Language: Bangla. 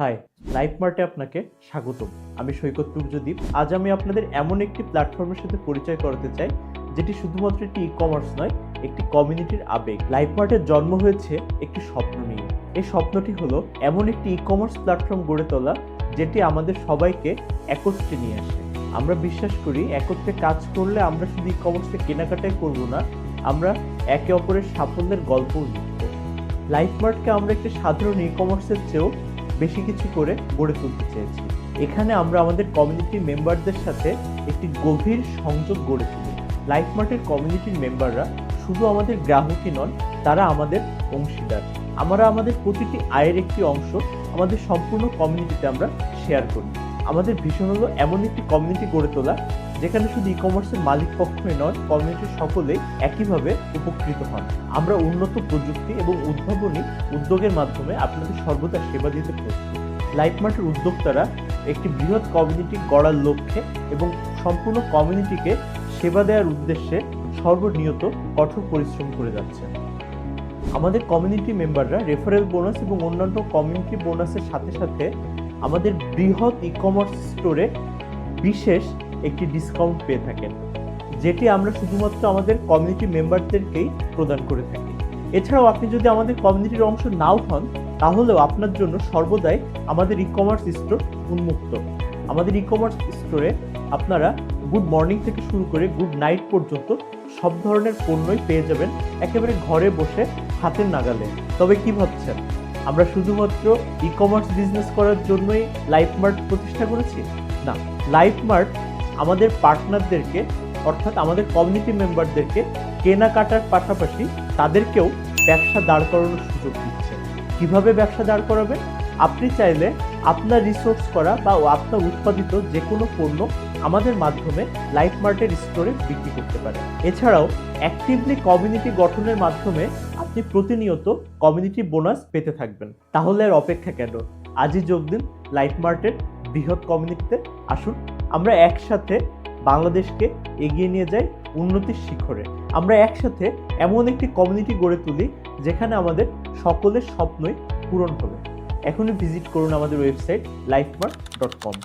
হাই লাইফ মার্টে আপনাকে স্বাগতম। আমি সৈকত তুর্যদীপ আজ আমি আপনাদের এমন একটি প্ল্যাটফর্মের সাথে পরিচয় করাতে চাই, যেটি শুধুমাত্র একটি ই কমার্স নয়, একটি কমিউনিটির আবেগ। লাইফ মার্টের জন্ম হয়েছে একটি স্বপ্ন নিয়ে। এই স্বপ্নটি হলো এমন একটি ই কমার্স প্ল্যাটফর্ম গড়ে তোলা, যেটি আমাদের সবাইকে একত্রে নিয়ে আসে। আমরা বিশ্বাস করি, একত্রে কাজ করলে আমরা শুধু ই কমার্সে কেনাকাটাই করব না, আমরা একে অপরের সাফল্যের গল্পও লিখব। লাইফ মার্টকে আমরা একটি সাধারণ ই কমার্সের চেয়েও বেশি কিছু করে গড়ে তুলতে চেয়েছি। এখানে আমরা আমাদের কমিউনিটি মেম্বারদের সাথে একটি গভীর সংযোগ গড়ে তুলি। লাইফ মার্টের কমিউনিটির মেম্বাররা শুধু আমাদের গ্রাহকই নন, তারা আমাদের অংশীদার। আমরা আমাদের প্রতিটি আয়ের একটি অংশ আমাদের সম্পূর্ণ কমিউনিটিতে আমরা শেয়ার করি। আমাদের ভীষণ হলো এমন একটি কমিউনিটি গড়ে তোলা যেখানে শুধু ই কমার্সের মালিক পক্ষই নয় কমিউনিটির সকলেই একইভাবে উপকৃত হন। আমরা উন্নত প্রযুক্তি এবং উদ্ভাবনী উদ্যোগের মাধ্যমে আপনাদের সর্বদা সেবা দিতে প্রস্তুত। লাইফ মার্টের উদ্যোক্তারা একটি বৃহৎ কমিউনিটি গড়ার লক্ষ্যে এবং সম্পূর্ণ কমিউনিটিকে সেবা দেওয়ার উদ্দেশ্যে সর্বনিয়ত কঠোর পরিশ্রম করে যাচ্ছেন। আমাদের কমিউনিটি মেম্বাররা রেফারেল বোনাস এবং অন্যান্য কমিউনিটি বোনাসের সাথে সাথে আমাদের বৃহৎ ই কমার্স স্টোরে বিশেষ একটি ডিসকাউন্ট পেয়ে থাকেন, যেটি আমরা শুধুমাত্র আমাদের কমিউনিটি মেম্বারদেরকেই প্রদান করে থাকি। এছাড়াও আপনি যদি আমাদের কমিউনিটির অংশ নাও হন, তাহলেও আপনার জন্য সর্বদাই আমাদের ই কমার্স স্টোর উন্মুক্ত। আমাদের ই কমার্স স্টোরে আপনারা গুড মর্নিং থেকে শুরু করে গুড নাইট পর্যন্ত সব ধরনের পণ্যই পেয়ে যাবেন, একেবারে ঘরে বসে হাতের নাগালে। তবে কি ভাবছেন? আমরা শুধুমাত্র ই কমার্স বিজনেস করার জন্যই লাইফ মার্ট প্রতিষ্ঠা করেছি? না লাইফ মার্ট আমাদের পার্টনারদেরকে অর্থাৎ আমাদের কমিউনিটি মেম্বারদেরকে কেনাকাটার পাশাপাশি তাদেরকেও ব্যবসা দাঁড় করানোর সুযোগ দিচ্ছে। কীভাবে ব্যবসা দাঁড় করাবেন আপনি চাইলে আপনার রিসোর্স করা বা আপনার উৎপাদিত যে কোনো পণ্য আমাদের মাধ্যমে লাইফ মার্টের স্টোরে বিক্রি করতে পারেন। এছাড়াও অ্যাক্টিভলি কমিউনিটি গঠনের মাধ্যমে আপনি প্রতিনিয়ত কমিউনিটি বোনাস পেতে থাকবেন। তাহলে আর অপেক্ষা কেন? আজই যোগ দিন লাইফ মার্টের বৃহৎ কমিউনিটিতে আসুন। আমরা একসাথে বাংলাদেশকে এগিয়ে নিয়ে যাই উন্নতির শিখরে। আমরা একসাথে এমন একটি কমিউনিটি গড়ে তুলি যেখানে আমাদের সকলের স্বপ্নই পূরণ হবে। এখনই ভিজিট করুন আমাদের ওয়েবসাইট লাইফমার্ক ডট কম